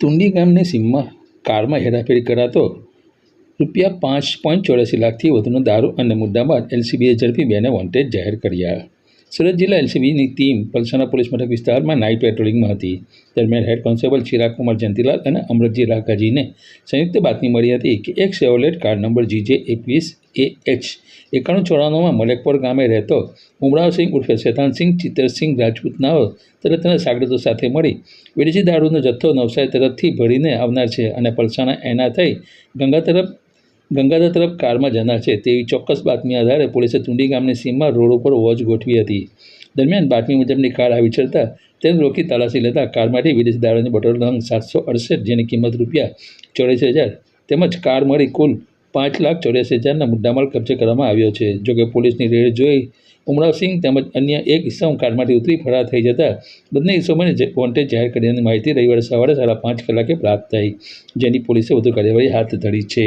તુંડી ગામની સીમમાં કારમાં હેરાફેરી કરાતો રૂપિયા પાંચ પોઈન્ટ ચોર્યાસી લાખથી વધુનો દારૂ અને મુદ્દામાલ એલસીબીએ ઝડપી બેને વોન્ટેડ જાહેર કર્યા. સુરત જિલ્લા એલસીબીની ટીમ પલસાણા પોલીસ મથક વિસ્તારમાં નાઇટ પેટ્રોલિંગમાં હતી. દરમિયાન હેડ કોન્સ્ટેબલ ચિરાગ કુમાર જંતીલાલ અને અમૃતજી રાકાજીને સંયુક્ત બાતમી મળી હતી કે એક સેવલેટ કાર નંબર જીજે એકવીસ એ એચ એકાણું ચોરાણુંમાં મલેકપોર ગામે રહેતો ઉમરાવસિંહ ઉર્ફે શેતાનસિંહ, ચિત્તરસિંહ રાજપૂતનાઓ તરત તેના સાગરતો સાથે મળી વિદેશી દારૂનો જથ્થો નવસારી તરફથી ભરીને આવનાર છે અને પલસાણા એના થઈ ગંગા તરફ ગંગાધર તરફ કારમાં જનાર છે. તેવી ચોક્કસ બાતમી આધારે પોલીસે તુંડી ગામની સીમમાં રોડ ઉપર વોચ ગોઠવી હતી. દરમિયાન બાતમી મુજબની કાર આવી ચડતા તેને રોકી તલાશી લેતા કારમાંથી વિદેશી દારૂની બોટલ રંગ સાતસો અડસઠ જેની કિંમત રૂપિયા ચોર્યાસી હજાર તેમજ કાર મળી કુલ પાંચ લાખ ચોર્યાસી હજારના મુદ્દામાલ કબજે કરવામાં આવ્યો છે. જોકે પોલીસની રેડ જોઈ ઉમરાવસિંહ તેમજ અન્ય એક ઇસમ કારમાંથી ઉતરી ફરાર થઈ જતા બંને ઇસમોને વોન્ટેડ જાહેર કર્યાની માહિતી રવિવારે સવારે સાડા પાંચ કલાકે પ્રાપ્ત થઈ, જેની પોલીસે વધુ કાર્યવાહી હાથ ધરી છે.